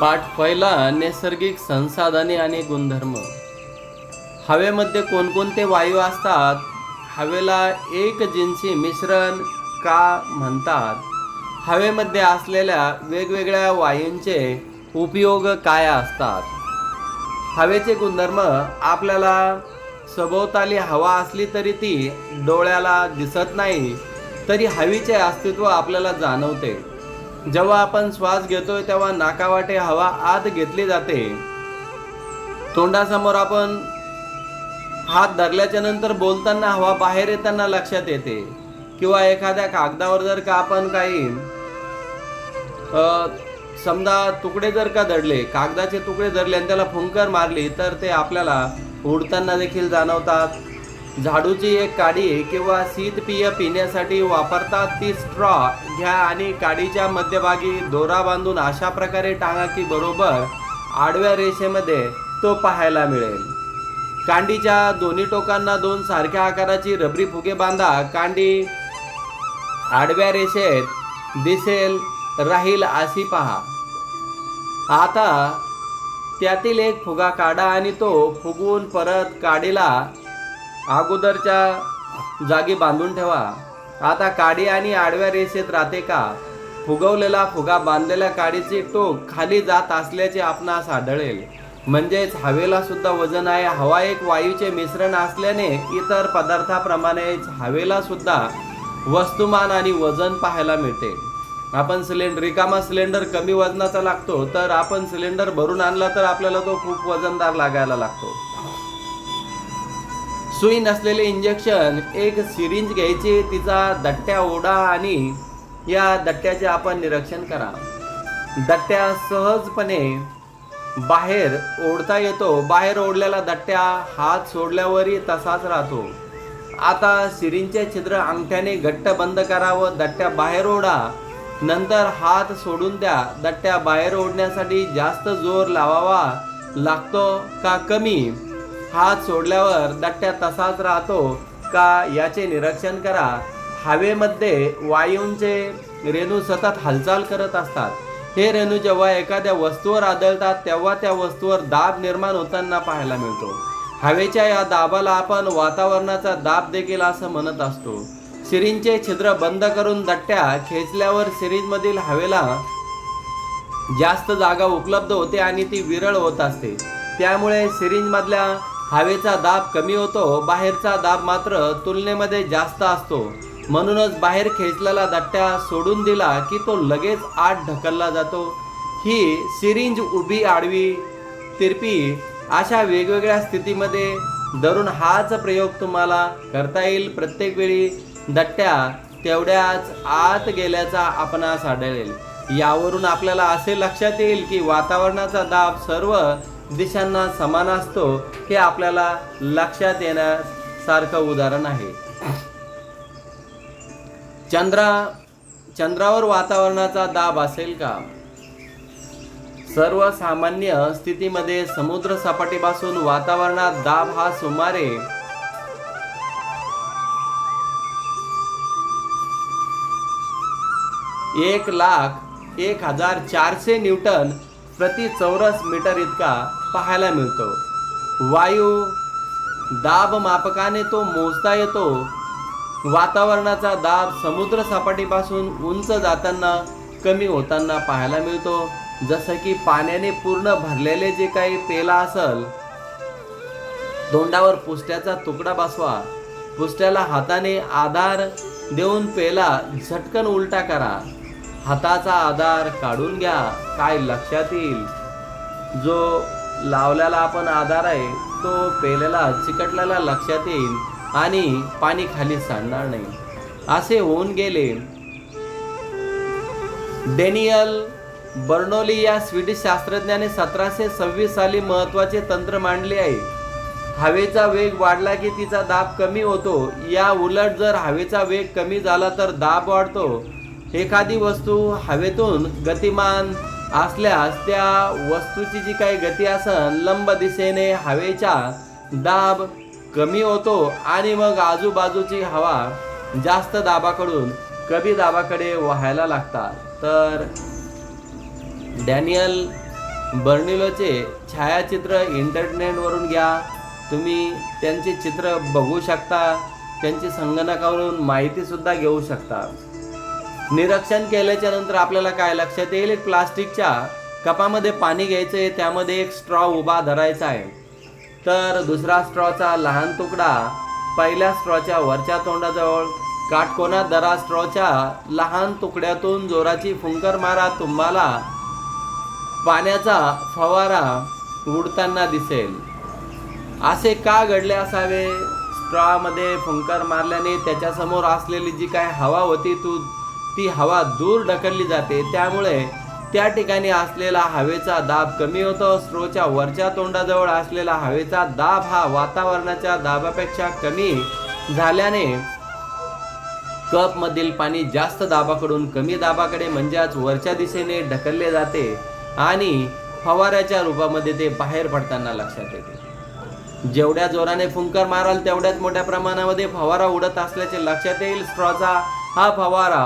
पाठ पहिला नैसर्गिक संसाधने आणि गुणधर्म. हवेमध्ये कोणकोणते वायू असतात? हवेला एक जिन्सी मिश्रण का म्हणतात? हवेमध्ये असलेल्या वेगवेगळ्या वायूंचे उपयोग काय असतात? हवेचे गुणधर्म आपल्याला सभोवताली हवा असली तरी ती डोळ्याला दिसत नाही तरी हवेचे अस्तित्व आपल्याला जाणवते. जेव्हा आपण श्वास घेतोय तेव्हा नाकावाटे हवा आत घेतली जाते. तोंडासमोर आपण हात धरल्याच्या नंतर बोलताना हवा बाहेर येताना लक्षात येते. किंवा एखाद्या कागदावर जर का आपण काही समजा तुकडे जर का दडले कागदाचे तुकडे धरले आणि त्याला फुंकर मारली तर ते आपल्याला उडताना देखील जाणवतात. झाडूची एक काडी किंवा शीतपेय पिण्यासाठी वापरतात ती स्ट्रॉ. घ्या आणि काडीच्या मध्यभागी दोरा बांधून अशा प्रकारे टांगा की बरोबर आडव्या रेषेमध्ये तो पाहायला मिळेल. कांडीच्या दोन्ही टोकांना दोन सारख्या आकाराची रबरी फुगे बांधा. कांडी आडव्या रेषेत दिसेल राहील अशी पहा. आता त्यातील एक फुगा काढा आणि तो फुगवून परत काडीला अगोदरच्या जागी बांधून ठेवा. आता काडी आणि आडव्या रेषेत राहते का? फुगवलेला फुगा बांधलेल्या काडीचे टोक खाली जात असल्याचे आपणास आढळेल. म्हणजेच हवेला सुद्धा वजन आहे. हवा एक वायूचे मिश्रण असल्याने इतर पदार्थाप्रमाणेच हवेला सुद्धा वस्तुमान आणि वजन पाहायला मिळते. आपण सिलेंडर रिकामा सिलेंडर कमी वजनाचा लागतो. तर आपण सिलेंडर भरून आणला तर आपल्याला तो खूप वजनदार लागायला लागतो. सुई नसलेले इंजेक्शन एक सिरिंज घ्यायची तिचा दट्ट्या ओढा आणि या दट्ट्याचे आपण निरीक्षण करा. दट्ट्या सहजपणे बाहेर ओढता येतो. बाहेर ओढलेला दट्ट्या हात सोडल्यावरही तसाच राहतो. आता सिरिंजचे छिद्र अंगठ्याने घट्ट बंद करा व दट्ट्या बाहेर ओढा. नंतर हात सोडून द्या. दट्ट्या बाहेर ओढण्यासाठी जास्त जोर लावावा लागतो का कमी? हात सोडल्यावर दट्ट्या तसाच राहतो का याचे निरीक्षण करा. हवेमध्ये वायूंचे रेणू सतत हालचाल करत असतात. हे रेणू जेव्हा एखाद्या वस्तूवर आदळतात तेव्हा त्या वस्तूवर दाब निर्माण होताना पाहायला मिळतो. हवेच्या या दाबाला आपण वातावरणाचा दाब देखील असं म्हणत असतो. सिरींचे छिद्र बंद करून दट्ट्या खेचल्यावर सिरींमधील हवेला जास्त जागा उपलब्ध होते आणि ती विरळ होत असते. त्यामुळे सिरींजमधल्या हवेचा दाब कमी होतो बाहेरचा दाब मात्र तुलनेमध्ये जास्त असतो. म्हणूनच बाहेर खेचलेला दट्ट्या सोडून दिला की तो लगेच आत ढकलला जातो. ही सिरिंज उभी आडवी तिरपी अशा वेगवेगळ्या स्थितीमध्ये धरून हाच प्रयोग तुम्हाला करता येईल प्रत्येक वेळी. दट्ट्या तेवढ्याच आत गेल्याचा आपणास आढळेल. यावरून आपल्याला असे लक्षात येईल की वातावरणाचा दाब सर्व दिशांना समान असतो हे आपल्याला लक्षात येण्यासारखं उदाहरण आहे. चंद्रा चंद्रावर वातावरणाचा दाब असेल का? सर्वसामान्य स्थितीमध्ये समुद्र सपाटीपासून वातावरणात दाब हा सुमारे एक लाख एक हजार चारशे न्यूटन प्रति चौरस मीटर इतका पाहायला मिळतो. वायू दाब मापकाने तो मोजता येतो. वातावरणाचा दाब समुद्र सपाटीपासून उंच जाताना कमी होताना पाहायला मिळतो. जसं की पाण्याने पूर्ण भरलेले जे काही पेला असल तोंडावर पुष्ट्याचा तुकडा बसवा. पुष्ट्याला हाताने आधार देऊन पेला झटकन उलटा करा. हाताचा आधार काढून घ्या. काय लक्षात येईल? जो लावलेला आपण आधार आहे तो पेलेला चिकटलेला लक्षात येईल आणि पाणी खाली सांडणार नाही. असे होऊन गेले. डेनियल बर्नोली या स्वीडिश शास्त्रज्ञाने सतराशे सव्वीस साली महत्त्वाचे तंत्र मांडले आहे. हवेचा वेग वाढला की तिचा दाब कमी होतो. या उलट जर हवेचा वेग कमी झाला तर दाब वाढतो. एखादी वस्तू हवेतून गतिमान असल्यास त्या वस्तूची जी काही गती असन लंब दिशेने हवेचा दाब कमी होतो आणि मग आजूबाजूची हवा जास्त दाबाकडून कमी दाबाकडे व्हायला लागतात. तर डॅनियल बर्निलोचे छायाचित्र इंटरनेटवरून घ्या. तुम्ही त्यांचे चित्र बघू शकता. त्यांची संगणकावरून माहितीसुद्धा घेऊ शकता. निरीक्षण केल्याच्यानंतर आपल्याला काय लक्षात येईल? एक प्लास्टिकच्या कपामध्ये पाणी घ्यायचं आहे त्यामध्ये एक स्ट्रॉ उभा धरायचा आहे. तर दुसरा स्ट्रॉचा लहान तुकडा पहिल्या स्ट्रॉच्या वरच्या तोंडाजवळ काटकोना धरा स्ट्रॉच्या लहान तुकड्यातून जोराची फुंकर मारा तुम्हाला पाण्याचा फवारा उडताना दिसेल. असे का घडले असावे? स्ट्रॉमध्ये फुंकर मारल्याने त्याच्यासमोर असलेली जी काय हवा होती तू ती हवा दूर ढकलली जाते. त्यामुळे त्या ठिकाणी असलेला हवेचा दाब कमी होतो. स्ट्रोच्या वरच्या तोंडाजवळ असलेला हवेचा दाब हा वातावरणाच्या दाबापेक्षा कमी झाल्याने कप मधील पाणी जास्त दाबाकडून कमी दाबाकडे म्हणजेच वरच्या दिशेने ढकलले जाते आणि फवाऱ्याच्या रूपामध्ये ते बाहेर पडताना लक्षात येते. जेवढ्या जोराने फुंकर माराल तेवढ्याच मोठ्या प्रमाणामध्ये फवारा उडत असल्याचे लक्षात येईल. स्ट्रॉचा हा फवारा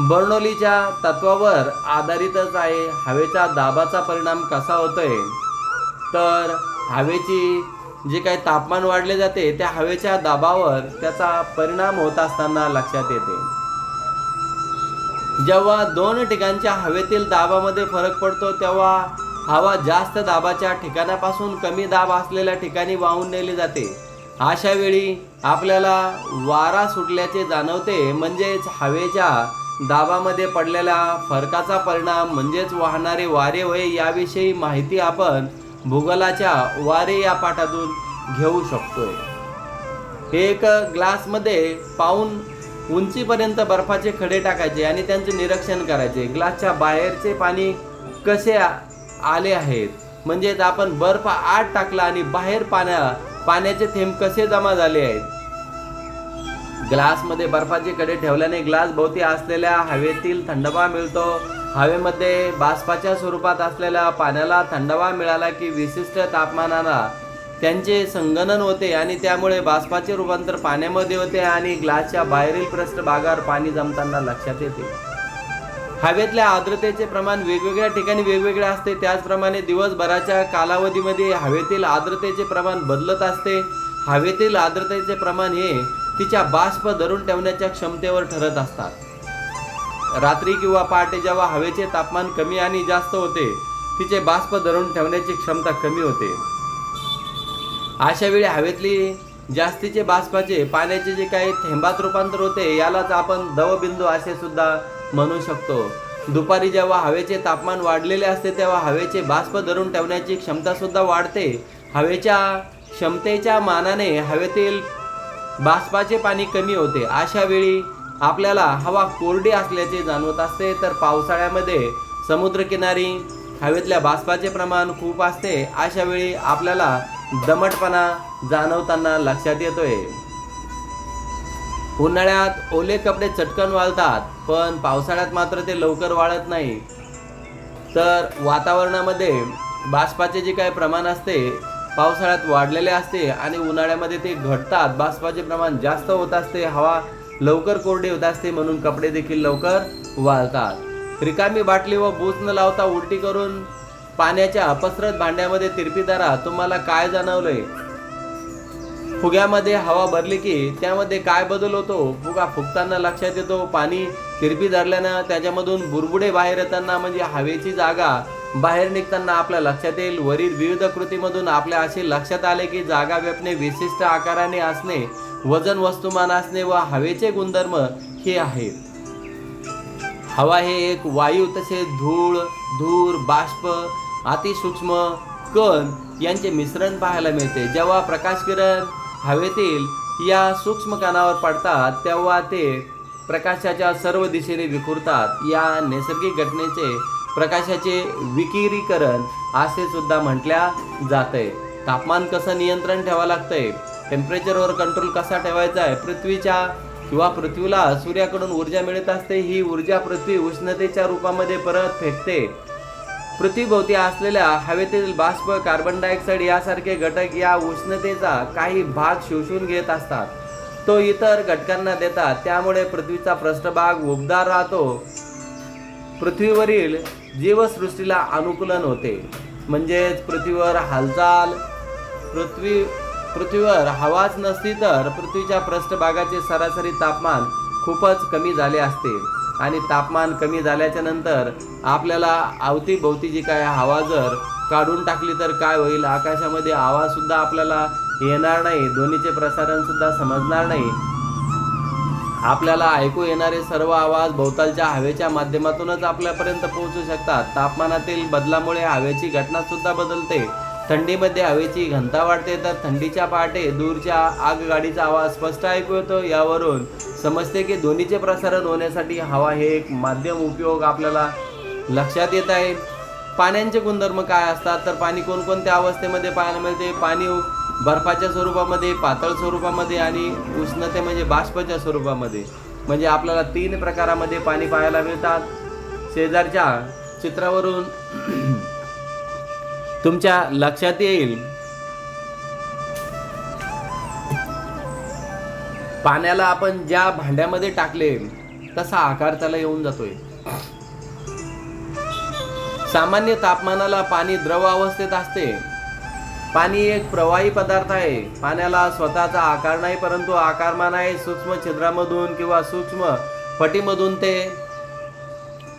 बर्नोलीच्या तत्वावर आधारितच आहे हवेचा दाबाचा परिणाम कसा होतोय. तर हवेची जे काही तापमान वाढले जाते त्या हवेच्या दाबावर त्याचा परिणाम होत असताना लक्षात येते. जेव्हा दोन ठिकाणच्या हवेतील दाबामध्ये फरक पडतो तेव्हा हवा जास्त दाबाच्या ठिकाणापासून कमी दाब असलेल्या ठिकाणी वाहून नेली जाते. अशा वेळी आपल्याला वारा सुटल्याचे जाणवते म्हणजेच हवेच्या दाबामध्ये पडलेल्या फरकाचा परिणाम म्हणजेच वाहणारे वारे होय याविषयी माहिती आपण भूगोलाच्या वारे या पाठातून घेऊ शकतोय. एक ग्लासमध्ये पाऊन उंचीपर्यंत बर्फाचे खडे टाकायचे आणि त्यांचे निरीक्षण करायचे. ग्लासच्या बाहेरचे पाणी कसे आले आहेत? म्हणजेच आपण बर्फ आत टाकला आणि बाहेर पाण्या पाण्याचे थेंब कसे जमा झाले आहेत? ग्लासमध्ये बर्फाचे कडे ठेवल्याने ग्लास भोवती असलेल्या हवेतील थंडवा मिळतो. हवेमध्ये बाष्पाच्या स्वरूपात असलेल्या पाण्याला थंडवा मिळाला की विशिष्ट तापमानाला त्यांचे संगणन होते आणि त्यामुळे बाष्पाचे रूपांतर पाण्यामध्ये होते आणि ग्लासच्या बाहेरील पृष्ठभागावर पाणी जमताना लक्षात येते. हवेतल्या आर्द्रतेचे प्रमाण वेगवेगळ्या ठिकाणी वेगवेगळे असते. त्याचप्रमाणे दिवसभराच्या कालावधीमध्ये हवेतील आर्द्रतेचे प्रमाण बदलत असते. हवेतील आर्द्रतेचे प्रमाण हे तिच्या बाष्प धरून ठेवण्याच्या क्षमतेवर ठरत असतात. रात्री किंवा पहाटे जेव्हा हवेचे तापमान कमी आणि जास्त होते तिचे बाष्प धरून ठेवण्याची क्षमता कमी होते. अशा वेळी हवेतली जास्तीचे बाष्पाचे पाण्याचे जे काही थेंबात रूपांतर होते यालाच आपण दवबिंदू असे सुद्धा म्हणू शकतो. दुपारी जेव्हा हवेचे तापमान वाढलेले असते तेव्हा हवेचे बाष्प धरून ठेवण्याची क्षमतासुद्धा वाढते. हवेच्या क्षमतेच्या मानाने हवेतील बाष्पाचे पाणी कमी होते. अशा वेळी आपल्याला हवा कोरडी असल्याचे जाणवत असते तर पावसाळ्यामध्ये समुद्रकिनारी हवेतल्या बाष्पाचे प्रमाण खूप असते. अशा वेळी आपल्याला दमटपणा जाणवताना लक्षात येतोय. उन्हाळ्यात ओले कपडे चटकन वाळतात पण पावसाळ्यात मात्र ते लवकर वाळत नाही. तर वातावरणामध्ये बाष्पाचे जे काही प्रमाण असते पावसाळ्यात वाढलेले असते आणि उन्हाळ्यामध्ये ते घटतात. बाष्पाचे प्रमाण जास्त होत असते हवा लवकर कोरडी होत असते म्हणून कपडे देखील लवकर वाळतात. रिकामी बाटली व बूज न लावता उलटी करून पाण्याच्या अपसरत भांड्यामध्ये तिरपी धरा. तुम्हाला काय जाणवलंय? फुग्यामध्ये हवा भरली की त्यामध्ये काय बदल होतो? फुगा फुगताना लक्षात येतो. पाणी तिरपी धरल्यानं त्याच्यामधून बुरबुडे बाहेर येताना म्हणजे हवेची जागा बाहेर निघताना आपल्या लक्षात येईल वरील विविध कृतीमधून आपल्या असे लक्षात आले की जागा व्यापणे विशिष्ट आकाराने असणे वजन वस्तुमान असणे व हवेचे गुणधर्म हे आहेत. हवा हे एक वायू तसेच धूळ धूर बाष्प अतिसूक्ष्म कण यांचे मिश्रण पाहायला मिळते. जेव्हा प्रकाश किरण हवेतील या सूक्ष्म कणावर पडतात तेव्हा ते प्रकाशाच्या सर्व दिशेने विखुरतात. या नैसर्गिक घटनेचे प्रकाशाचे विकिरीकरण असे सुद्धा म्हटल्या जाते तापमान कसं नियंत्रण ठेवावं लागतंय? टेम्परेचरवर कंट्रोल कसा ठेवायचा आहे? पृथ्वीच्या किंवा पृथ्वीला सूर्याकडून ऊर्जा मिळत असते ही ऊर्जा पृथ्वी उष्णतेच्या रूपामध्ये परत फेकते. पृथ्वीभोवती असलेल्या हवेतील बाष्प कार्बन डायऑक्साईड यासारखे घटक या उष्णतेचा काही भाग शोषून घेत असतात. तो इतर घटकांना देतात. त्यामुळे पृथ्वीचा पृष्ठभाग उबदार राहतो. पृथ्वीवरील जीवसृष्टीला अनुकूलन होते. म्हणजेच पृथ्वीवर हालचाल पृथ्वी पृथ्वीवर हवाच नसती तर पृथ्वीच्या पृष्ठभागाचे सरासरी तापमान खूपच कमी झाले असते. आणि तापमान कमी झाल्याच्यानंतर आपल्याला अवतीभोवती जी काय हवा जर काढून टाकली तर काय होईल? आकाशामध्ये आवाजसुद्धा आपल्याला येणार नाही. ध्वनीचे प्रसारणसुद्धा समजणार नाही. आपल्याला ऐकू येणारे सर्व आवाज भोवतालच्या हवेच्या माध्यमातूनच आपल्यापर्यंत पोहोचू शकतात. तापमानातील बदलामुळे हवेची घटना सुद्धा बदलते. थंडीमध्ये हवेची घनता वाढते तर थंडीच्या पहाटे दूरच्या आगगाडीचा आवाज स्पष्ट ऐकू येतो. यावरून समजते की ध्वनीचे प्रसारण होण्यासाठी हवा हे एक माध्यम उपयोग आपल्याला लक्षात येत आहे. पाण्याचे गुणधर्म काय असतात? तर पाणी कोणकोणत्या अवस्थेमध्ये पाहायला मिळते? पाणी बर्फाच्या स्वरूपामध्ये पातळ स्वरूपामध्ये आणि उष्णते म्हणजे बाष्पाच्या स्वरूपामध्ये. म्हणजे आपल्याला तीन प्रकारामध्ये पाणी पाहायला मिळतात. शेजारच्या चित्रावरून तुमच्या लक्षात येईल. पाण्याला आपण ज्या भांड्यामध्ये टाकले तसा आकार त्याला येऊन जातोय. सामान्य तापमानाला पाणी द्रव अवस्थेत असते. पाणी एक प्रवाही पदार्थ आहे. पाण्याला स्वतःचा आकार नाही परंतु आकारमान आहे. सूक्ष्म छिद्रामधून किंवा सूक्ष्म पटीमधून ते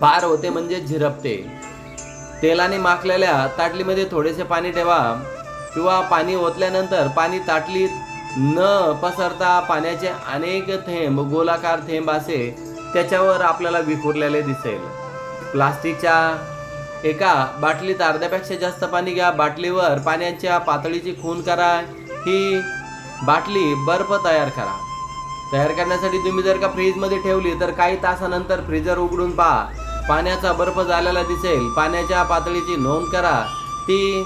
पार होते म्हणजे झिरपते. तेलाने माखलेल्या ताटलीमध्ये थोडेसे पाणी ठेवा किंवा पाणी ओतल्यानंतर पाणी ताटलीत न पसरता पाण्याचे अनेक थेंब गोलाकार थेंब असे त्याच्यावर आपल्याला विखुरलेले दिसेल. प्लास्टिकच्या एका बाटलीत अर्ध्यापेक्षा जास्त पाणी घ्या. बाटलीवर पाण्याच्या पातळीची खून करा. ही बाटली बर्फ तयार करा. तयार करण्यासाठी तुम्ही जर का फ्रीजमध्ये ठेवली तर काही तासानंतर फ्रीजर उघडून पहा. पाण्याचा बर्फ झालेला दिसेल. पाण्याच्या पातळीची नोंद करा. ती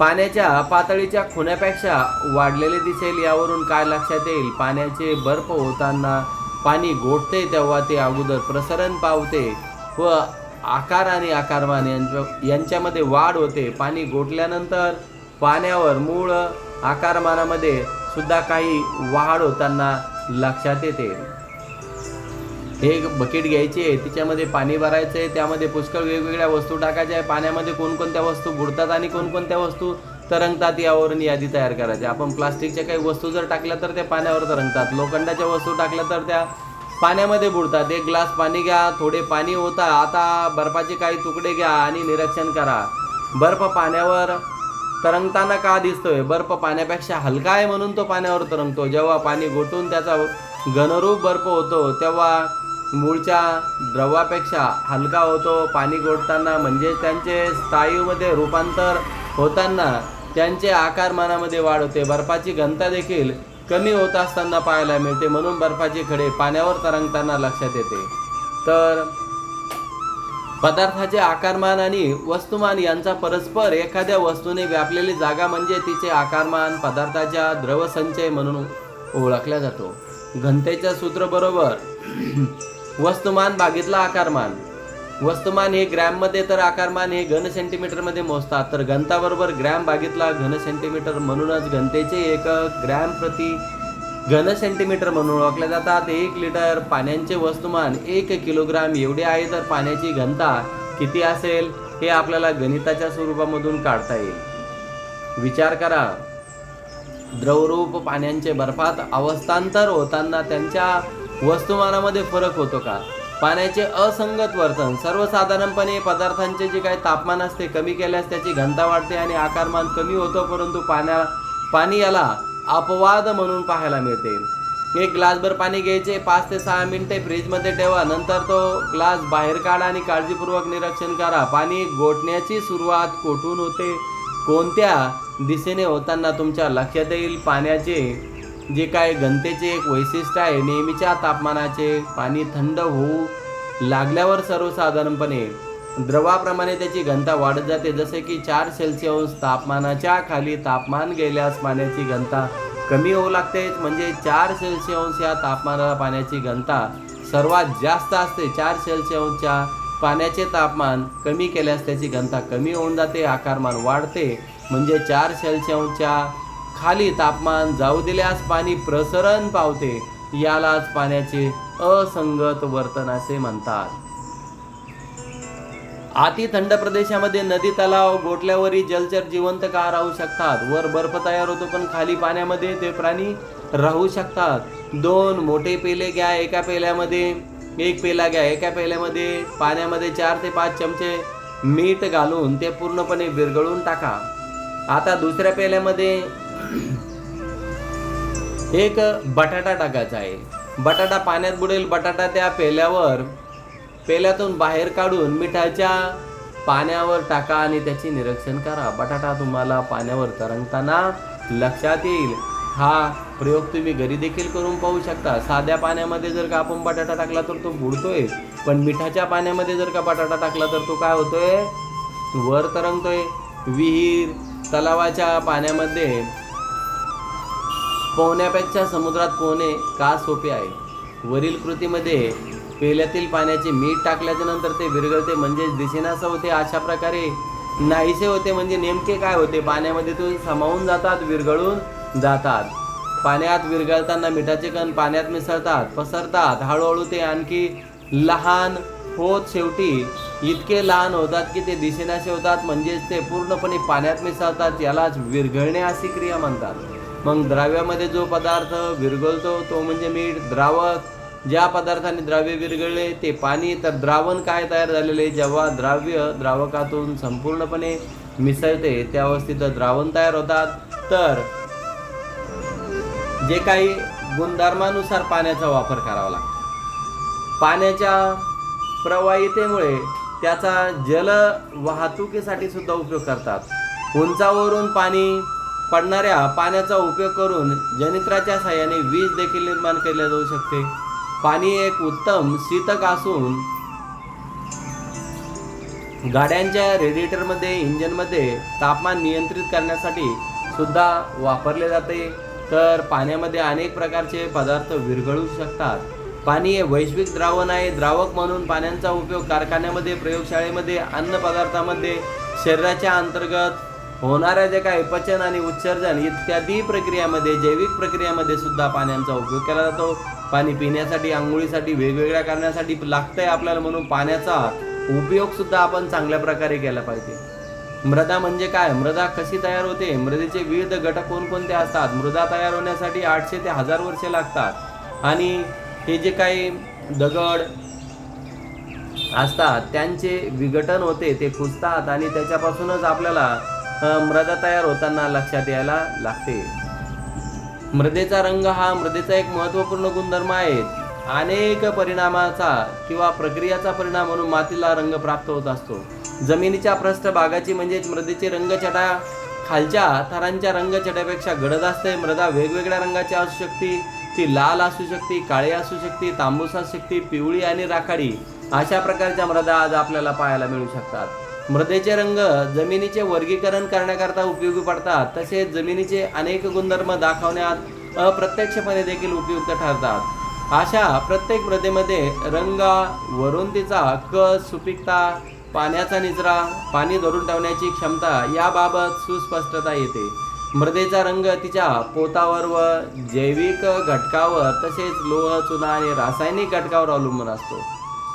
पाण्याच्या पातळीच्या खुण्यापेक्षा वाढलेले दिसेल यावरून काय लक्षात येईल? पाण्याचे बर्फ होताना पाणी गोठते तेव्हा ते अगोदर प्रसरण पावते व आकार आणि आकारमान यांच्या यांच्यामध्ये वाढ होते. पाणी गोठल्यानंतर पाण्यावर मूळ आकारमानामध्ये सुद्धा काही वाढ होताना लक्षात येते. एक बकेट घ्यायची आहे तिच्यामध्ये पाणी भरायचं आहे त्यामध्ये पुष्कळ वेगवेगळ्या वस्तू टाकायच्या आहे. पाण्यामध्ये कोणकोणत्या वस्तू बुडतात आणि कोणकोणत्या वस्तू तरंगतात यावरून यादी तयार करायची. आपण प्लास्टिकच्या काही वस्तू जर टाकल्या तर त्या पाण्यावर तरंगतात. लोखंडाच्या वस्तू टाकल्या तर त्या पाण्यामध्ये बुडतात. एक ग्लास पाणी घ्या थोडे पाणी होता आता बर्फाचे काही तुकडे घ्या आणि निरीक्षण करा. बर्फ पाण्यावर तरंगताना का दिसतोय? बर्फ पाण्यापेक्षा हलका आहे म्हणून तो पाण्यावर तरंगतो. जेव्हा पाणी गोठून त्याचा घनरूप बर्फ होतो तेव्हा मूळच्या द्रवापेक्षा हलका होतो. पाणी गोठताना म्हणजे त्यांचे स्थायूमध्ये रूपांतर होताना त्यांचे आकारमानामध्ये वाढ होते. बर्फाची घनता देखील कमी होत असताना पाहायला मिळते. म्हणून बर्फाचे खडे पाण्यावर तरंगताना लक्षात येते. तर पदार्थाचे आकारमान आणि वस्तुमान यांचा परस्पर एखाद्या वस्तूने व्यापलेली जागा म्हणजे तिचे आकारमान पदार्थाच्या द्रवसंचय म्हणून ओळखला जातो. घनतेच्या सूत्र बरोबर वस्तुमान भागितला आकारमान. वस्तुमान हे ग्रॅममध्ये तर आकारमान हे घन सेंटीमीटरमध्ये मोजतात. तर घनताबरोबर ग्रॅम भागितला घन सेंटीमीटर म्हणूनच घनतेचे एक ग्रॅम प्रति घन सेंटीमीटर म्हणून ओळखले जातात. एक लिटर पाण्याचे वस्तुमान एक किलोग्राम एवढे आहे तर पाण्याची घनता किती असेल हे आपल्याला गणिताच्या स्वरूपामधून काढता येईल. विचार करा. द्रवरूप पाण्याचे बर्फात अवस्थांतर होताना त्यांच्या वस्तुमानामध्ये फरक होतो का? पाण्याचे असंगत वर्तन. सर्वसाधारणपणे पदार्थांचे जे काही तापमान असते कमी केल्यास त्याची घनता वाढते आणि आकारमान कमी होतो परंतु पाण्या पाणी याला अपवाद म्हणून पाहायला मिळते. एक ग्लासभर पाणी घ्यायचे पाच ते सहा मिनिटे फ्रीजमध्ये ठेवा नंतर तो ग्लास बाहेर काढा आणि काळजीपूर्वक निरीक्षण करा. पाणी गोठण्याची सुरुवात कोठून होते? कोणत्या दिशेने होताना तुमच्या लक्षात येईल? पाण्याचे जे काय घनतेचे एक वैशिष्ट्य आहे नेहमीच्या तापमानाचे पाणी थंड होऊ लागल्यावर सर्वसाधारणपणे द्रवाप्रमाणे त्याची घनता वाढत जाते. जसे की चार सेल्सिअस तापमानाच्या खाली तापमान गेल्यास पाण्याची घनता कमी होऊ लागते. म्हणजे चार सेल्सिअस या तापमानाला पाण्याची घनता सर्वात जास्त असते. चार सेल्सिअसच्या पाण्याचे तापमान कमी केल्यास त्याची घनता कमी होऊन जाते. आकारमान वाढते. म्हणजे चार सेल्सिअसच्या खाली तापमान जाऊ दिल्यास पाणी प्रसरण पावते यालाच पाण्याचे असंगत वर्तन असे म्हणतात. अति थंड प्रदेशामध्ये नदी तलाव गोठल्यावरही जलचर जिवंत का राहू शकतात? वर बर्फ तयार होतो पण खाली पाण्यामध्ये ते प्राणी राहू शकतात. दोन मोठे पेले घ्या एका पेल्यामध्ये एक पेला घ्या एका पेल्यामध्ये पाण्यामध्ये चार ते पाच चमचे मीठ घालून ते पूर्णपणे विरघळून टाका. आता दुसऱ्या पेल्यामध्ये एक बटाटा टाकायचा आहे. बटाटा पाण्यात बुडेल बटाटा त्या पेल्यावर पेल्यातून बाहेर काढून मिठाच्या पाण्यावर टाका आणि त्याचे निरीक्षण करा. बटाटा तुम्हाला पाण्यावर तरंगताना लक्षात येईल. हा प्रयोग तुम्ही घरी देखील करून पाहू शकता. साध्या पाण्यामध्ये जर का आपण बटाटा टाकला तर तो बुडतोय. पण मिठाच्या पाण्यामध्ये जर का बटाटा टाकला तर तो काय होतोय? वर तरंगतोय. विहीर तलावाच्या पाण्यामध्ये पोहण्यापेक्षा समुद्रात पोहणे का सोपे आहे? वरील कृतीमध्ये पेल्यातील पाण्याचे मीठ टाकल्याच्या नंतर ते विरघळते म्हणजे दिसेनासं होते अशा प्रकारे? नाहीसे होते म्हणजे नेमके काय होते? पाण्यामध्ये तो समावून जातात विरघळून जातात. पाण्यात विरघळताना मिठाचे कण पाण्यात मिसळतात पसरतात. हळूहळू ते आणखी लहान होत शेवटी इतके लहान होतात की ते दिसेनासे होतात म्हणजेच ते पूर्णपणे पाण्यात मिसळतात यालाच विरघळणे अशी क्रिया म्हणतात. मग द्राव्यामध्ये जो पदार्थ विरघळतो तो म्हणजे मीठ द्रावक ज्या पदार्थाने द्राव्य विरघळले ते पाणी. तर द्रावण काय तयार झालेले जेव्हा द्राव्य द्रावकातून संपूर्णपणे मिसळते त्या अवस्थेत द्रावण तयार होतात. तर जे काही गुणधर्मानुसार पाण्याचा वापर करावा लागतो. पाण्याच्या प्रवाहितेमुळे त्याचा जल वाहतुकीसाठी सुद्धा उपयोग करतात. उंचावरून पाणी पडणाऱ्या पाण्याचा उपयोग करून जनित्राच्या साहाय्याने वीज देखील निर्माण केल्या जाऊ शकते. पाणी एक उत्तम शीतक असून गाड्यांच्या रेडिएटरमध्ये इंजनमध्ये तापमान नियंत्रित करण्यासाठी सुद्धा वापरले जाते. तर पाण्यामध्ये अनेक प्रकारचे पदार्थ विरघळू शकतात. पाणी हे वैश्विक द्रावण आहे. द्रावक म्हणून पाण्याचा उपयोग कारखान्यामध्ये प्रयोगशाळेमध्ये अन्न पदार्थामध्ये शरीराच्या अंतर्गत होणाऱ्या जे काही पचन आणि उत्सर्जन इत्यादी प्रक्रियामध्ये जैविक प्रक्रियामध्ये सुद्धा पाण्याचा उपयोग केला जातो. पाणी पिण्यासाठी आंघोळीसाठी वेगवेगळ्या करण्यासाठी लागतंय आपल्याला म्हणून पाण्याचा उपयोग सुद्धा आपण चांगल्या प्रकारे केला पाहिजे. मृदा म्हणजे काय? मृदा कशी तयार होते? मृदेचे विविध घटक कोणकोणते असतात? मृदा तयार होण्यासाठी आठशे ते हजार वर्षे लागतात. आणि हे जे काही दगड असतात त्यांचे विघटन होते ते कुजतात आणि त्याच्यापासूनच आपल्याला मृदा तयार होताना लक्षात यायला लागते. मृदेचा रंग हा मृदेचा एक महत्त्वपूर्ण गुणधर्म आहे. अनेक परिणामाचा किंवा प्रक्रियाचा परिणाम म्हणून मातीला रंग प्राप्त होत असतो. जमिनीच्या पृष्ठभागाची म्हणजेच मृदेची रंगछटा खालच्या थरांच्या रंगचट्यापेक्षा गडद असते. मृदा वेगवेगळ्या रंगाची असू शकते. ती लाल असू शकते काळी असू शकते तांबूस असू शकते पिवळी आणि राखाडी. अशा प्रकारच्या मृदा आज आपल्याला पाहायला मिळू शकतात. मृदेचे रंग जमिनीचे वर्गीकरण करण्याकरता उपयोगी पडतात. तसेच जमिनीचे अनेक गुणधर्म दाखवण्यात अप्रत्यक्षपणे देखील उपयुक्त ठरतात. अशा प्रत्येक मृदेमध्ये रंग वरून तिचा कस सुपीकता पाण्याचा निचरा पाणी धरून ठेवण्याची क्षमता याबाबत सुस्पष्टता येते. मृदेचा रंग तिच्या पोतावर व जैविक घटकावर तसेच लोह चुना आणि रासायनिक घटकावर अवलंबून असतो.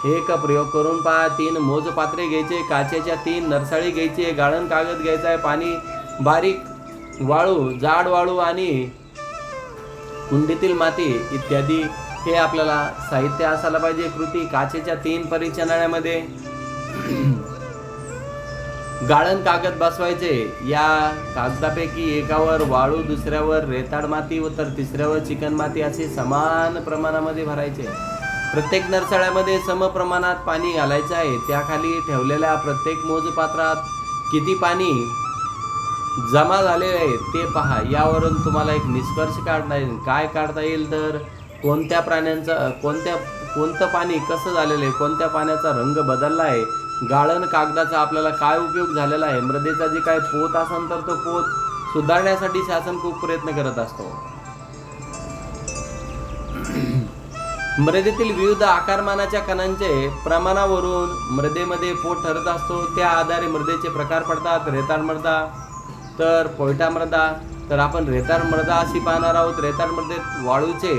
एक प्रयोग करून पहा. तीन मोजपात्रे घ्यायचे काचेच्या तीन नरसाळी घ्यायची गाळण कागद घ्यायचा आहे पाणी बारीक वाळू जाड वाळू आणि कुंडीतील माती इत्यादी. हे आपल्याला साहित्य असायला पाहिजे. कृती काचेच्या तीन परिचनाळ्यामध्ये गाळण कागद बसवायचे. या कागदापैकी एकावर वाळू दुसऱ्यावर रेताड माती व तर तिसऱ्यावर चिकन माती असे समान प्रमाणामध्ये भरायचे. प्रत्येक नरसाळ्यामध्ये समप्रमाणात पाणी घालायचं आहे. त्याखाली ठेवलेल्या प्रत्येक मोजपात्रात किती पाणी जमा झालेले आहे ते पहा. यावरून तुम्हाला एक निष्कर्ष काढता येईल. काय काढता येईल तर कोणत्या प्राण्यांचं कोणत्या कोणतं पाणी कसं झालेलं आहे कोणत्या पाण्याचा रंग बदलला आहे गाळण कागदाचा आपल्याला काय उपयोग झालेला आहे मृदेचा जे काय पोत असेल तर तो पोत सुधारण्यासाठी शासन खूप प्रयत्न करत असतो. मृदेतील विविध आकारमानाच्या कणांचे प्रमाणावरून मृदेमध्ये पोट ठरत असतो. त्या आधारे मृदेचे प्रकार पडतात. रेताळ मृदा तर पोयटा मृदा. तर आपण रेताळ मृदा अशी पाहणार आहोत. रेताळ मृदेत वाळूचे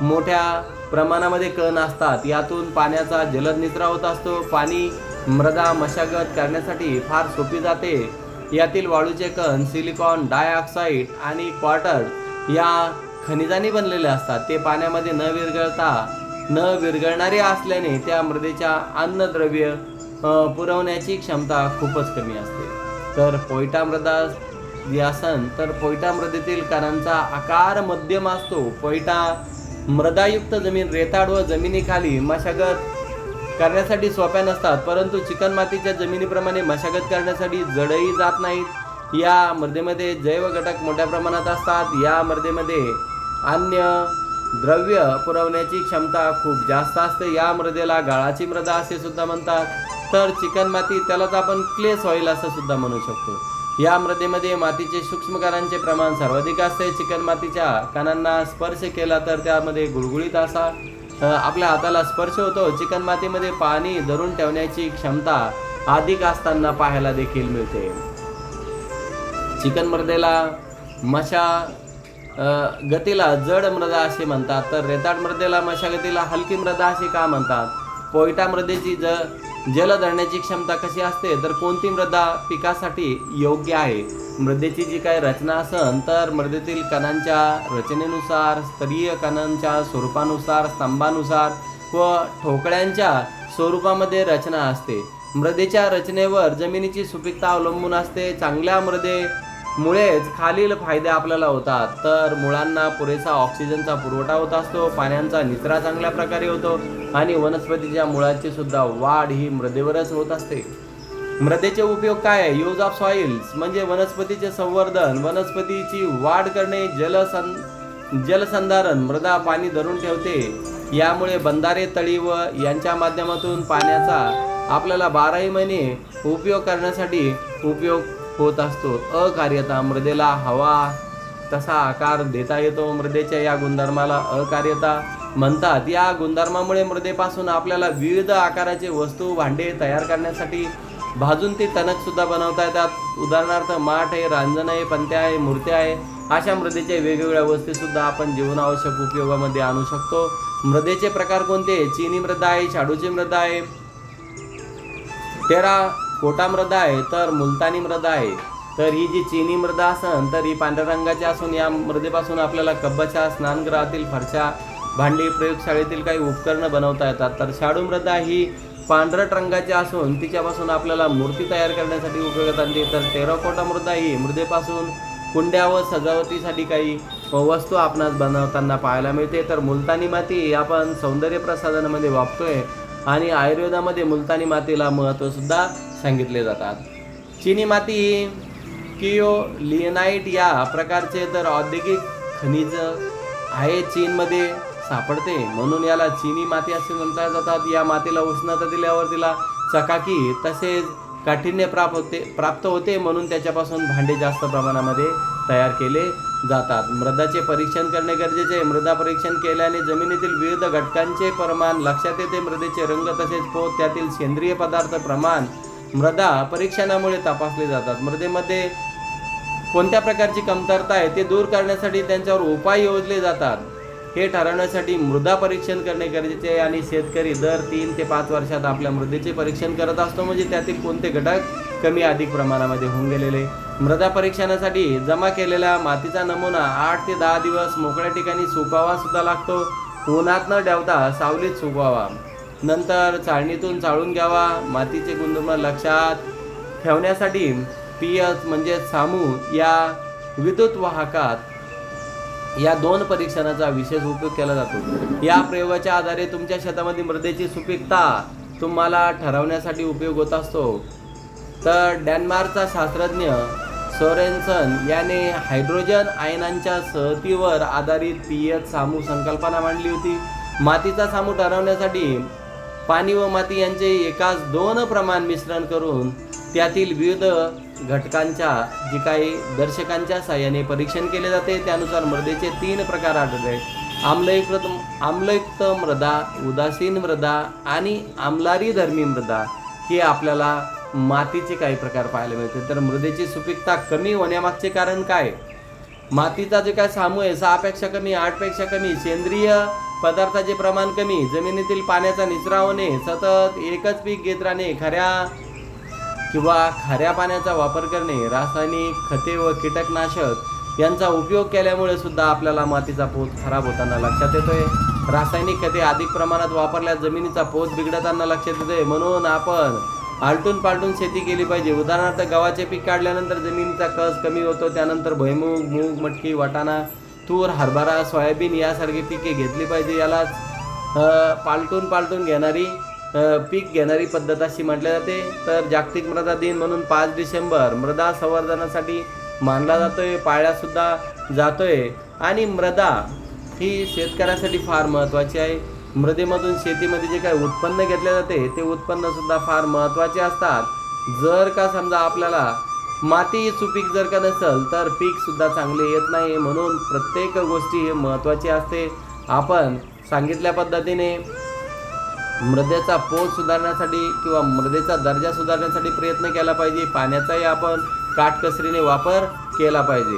मोठ्या प्रमाणामध्ये कण असतात. यातून पाण्याचा जलद निचरा होत असतो. पाणी मृदा मशागत करण्यासाठी फार सोपी जाते. यातील वाळूचे कण सिलिकॉन डायऑक्साईड आणि क्वार्टर या खनिजांनी बनलेले असतात. ते पाण्यामध्ये न विरघळता न विरघळणारे असल्याने त्या मृदेच्या अन्नद्रव्य पुरवण्याची क्षमता खूपच कमी असते. तर पोयटा मृदा यासन तर पोयटा मृदेतील कणांचा आकार मध्यम असतो. पोयटा मृदायुक्त जमीन रेताड व जमिनीखाली मशागत करण्यासाठी सोप्या नसतात परंतु चिकणमातीच्या जमिनीप्रमाणे मशागत करण्यासाठी जडही जात नाहीत. या मृदेमध्ये जैव घटक मोठ्या प्रमाणात असतात. या मृदेमध्ये अन्य द्रव्य पुरवण्याची क्षमता खूप जास्त असते. या मृदेला गाळाची मृदा असे सुद्धा म्हणतात. तर चिकणमाती त्यालाच आपण क्ले सॉईल असं सुद्धा म्हणू शकतो. या मृदेमध्ये मातीचे सूक्ष्मकणांचे प्रमाण सर्वाधिक असते. चिकणमातीच्या कणांना स्पर्श केला तर त्यामध्ये गुळगुळीत असा आपल्या हाताला स्पर्श होतो. चिकणमातीमध्ये पाणी धरून ठेवण्याची क्षमता अधिक असताना पाहायला देखील मिळते. चिकन मृदेला मशा गतीला जड मृदा असे म्हणतात. तर रेताड मृदेला मशागतीला हलकी मृदा असे का म्हणतात? पोयटा मृदेची ज जल धरण्याची क्षमता कशी असते? तर कोणती मृदा पिकासाठी योग्य आहे? मृदेची जी काही रचना असन तर मृदेतील कणांच्या रचनेनुसार स्तरीय कणांच्या स्वरूपानुसार स्तंभानुसार व ठोकळ्यांच्या स्वरूपामध्ये रचना असते. मृदेच्या रचनेवर जमिनीची सुपीकता अवलंबून असते. चांगल्या मृदे मुळेच खालील फायदे आपल्याला होतात. तर मुळांना पुरेसा ऑक्सिजनचा पुरवठा होत असतो पाण्याचा निचरा चांगल्या प्रकारे होतो आणि वनस्पतीच्या मुळाची सुद्धा वाढ ही मृदेवरच होत असते. मृदेचे उपयोग काय? आहे यूज ऑफ सॉइल्स म्हणजे वनस्पतीचे संवर्धन वनस्पतीची वाढ करणे जलसं जलसंधारण मृदा पाणी धरून ठेवते. यामुळे बंधारे तळी व यांच्या माध्यमातून पाण्याचा आपल्याला बाराही महिने उपयोग करण्यासाठी उपयोग होत असतो. अकार्यता मृदेला हवा. तसा आकार देता येतो मृदेच्या या गुणधर्माला. अकार्यता म्हणतात या गुणधर्मामुळे मृदेपासून आपल्याला विविध आकाराचे वस्तू भांडे तयार करण्यासाठी भाजून ते टणक सुद्धा बनवता येतात. उदाहरणार्थ माठ आहे रांजण आहे पंत्या आहे मूर्त्या आहे अशा मृदेच्या वेगवेगळ्या वस्तू सुद्धा आपण जीवनावश्यक उपयोगामध्ये आणू शकतो. मृदेचे प्रकार कोणते? चीनी मृदा आहे शाडूची मृदा आहे तेरा कोटा मृदा आहे तर मुलतानी मृदा आहे. तर ही जी चिनी मृदा असन तर ही पांढऱ्या रंगाची असून या मृदेपासून आपल्याला कब्बच्या स्नानगृहातील फरशा भांडी प्रयोगशाळेतील काही उपकरणं बनवता येतात. तर शाडू मृदा ही पांढरट रंगाची असून तिच्यापासून आपल्याला मूर्ती तयार करण्यासाठी उपयोगात आणते तर टेराकोटा मृदा ही मृदेपासून कुंड्या व सजावटीसाठी काही वस्तू आपणास बनवताना पाहायला मिळते. तर मुलतानी माती आपण सौंदर्य प्रसाधनामध्ये वापरतोय. आणि आयुर्वेदामध्ये मुलतानी मातीला महत्त्व सुद्धा सांगितले जातात. चिनी माती ही किओ लिएनाइट या प्रकारचे तर औद्योगिक खनिज आहे चीनमध्ये सापडते. म्हणून याला चिनी माती असे म्हणता जातात. या मातीला उष्णता दिल्यावर तिला चकाकी तसेच काठिण्य प्राप्त होते प्राप्त होते. म्हणून त्याच्यापासून भांडे जास्त प्रमाणामध्ये तयार केले जातात. मृदाचे परीक्षण करणे गरजेचे आहे. मृदा परीक्षण केल्याने जमिनीतील विविध घटकांचे प्रमाण लक्षात येते. मृदेचे रंग तसेच पोत त्यातील सेंद्रिय पदार्थ प्रमाण मृदा परीक्षणामुळे तपासले जातात. मृदेमध्ये कोणत्या प्रकारची कमतरता आहे ते दूर करण्यासाठी त्यांच्यावर उपाय योजले जातात. हे ठरवण्यासाठी मृदा परीक्षण करणे गरजेचे आहे. आणि शेतकरी दर तीन ते पाच वर्षात आपल्या मृदेचे परीक्षण करत असतो. म्हणजे त्यातील कोणते घटक कमी अधिक प्रमाणामध्ये होऊन गेलेले. मृदा परीक्षणासाठी जमा केलेल्या मातीचा नमुना आठ ते दहा दिवस मोकळ्या ठिकाणी सुकावा सुद्धा लागतो. उन्हात न ठेवता सावलीत सुकवावा. नंतर चाळणीतून चाळून घ्यावा. मातीचे गुणधर्म लक्षात ठेवण्यासाठी पियत म्हणजे सामू या विद्युत वाहकात या दोन परीक्षणाचा विशेष उपयोग केला जातो. या प्रयोगाच्या आधारे तुमच्या शेतामध्ये मृदेची सुपीकता तुम्हाला ठरवण्यासाठी उपयोग होत असतो. तर डेन्मार्कचा शास्त्रज्ञ सोरेन्सन याने हायड्रोजन आयनांच्या सहतीवर आधारित पियत सामू संकल्पना मांडली होती. मातीचा सामू ठरवण्यासाठी पाणी व माती यांचे एकाच दोन प्रमाण मिश्रण करून त्यातील विविध घटकांच्या जी काही दर्शकांच्या साह्याने परीक्षण केले जाते त्यानुसार मृदेचे तीन प्रकार आढळले. आम्लयुक्त आम्लयुक्त मृदा उदासीन मृदा आणि आम्लारी धर्मी मृदा हे आपल्याला मातीचे काही प्रकार पाहायला मिळते तर मृदेची सुपीकता कमी होण्यामागचे कारण काय? मातीचा जे काय सामू आहे सहापेक्षा कमी आठपेक्षा कमी सेंद्रिय पदार्थाचे प्रमाण कमी जमिनीतील पाण्याचा निचरा होणे सतत एकच पीक घेत राहणे खऱ्या किंवा खाऱ्या पाण्याचा वापर करणे रासायनिक खते व कीटकनाशक यांचा उपयोग केल्यामुळे सुद्धा आपल्याला मातीचा पोत खराब होताना लक्षात येतोय. रासायनिक खते अधिक प्रमाणात वापरल्यास जमिनीचा पोत बिघडताना लक्षात येतोय. म्हणून आपण आलटून पालटून शेती केली पाहिजे. उदाहरणार्थ गव्हाचे पीक काढल्यानंतर जमिनीचा कस कमी होतो त्यानंतर भुईमूग मूग मटकी वाटाणा तूर हरभरा सोयाबीन यासारखी पिके घेतली पाहिजे. यालाच पालटून पालटून घेणारी पीक घेणारी पद्धत अशी म्हटली जाते. तर जागतिक मृदा दिन म्हणून पाच डिसेंबर मृदा संवर्धनासाठी मानला जातोय पाळल्यासुद्धा जातोय. आणि मृदा ही शेतकऱ्यासाठी फार महत्त्वाची आहे. मृदेमधून शेतीमध्ये जे काही उत्पन्न घेतले जाते ते उत्पन्न सुद्धा फार महत्त्वाचे असतात. जर का समजा आपल्याला माती सुपीक जर का नसेल तर पीक सुद्धा चांगले येत नाही. म्हणून प्रत्येक गोष्टी हे महत्त्वाची असते. आपण सांगितल्या पद्धतीने मृदेचा पोत सुधारण्यासाठी किंवा मृदेचा दर्जा सुधारण्यासाठी प्रयत्न केला पाहिजे. पाण्याचाही आपण काटकसरीने वापर केला पाहिजे.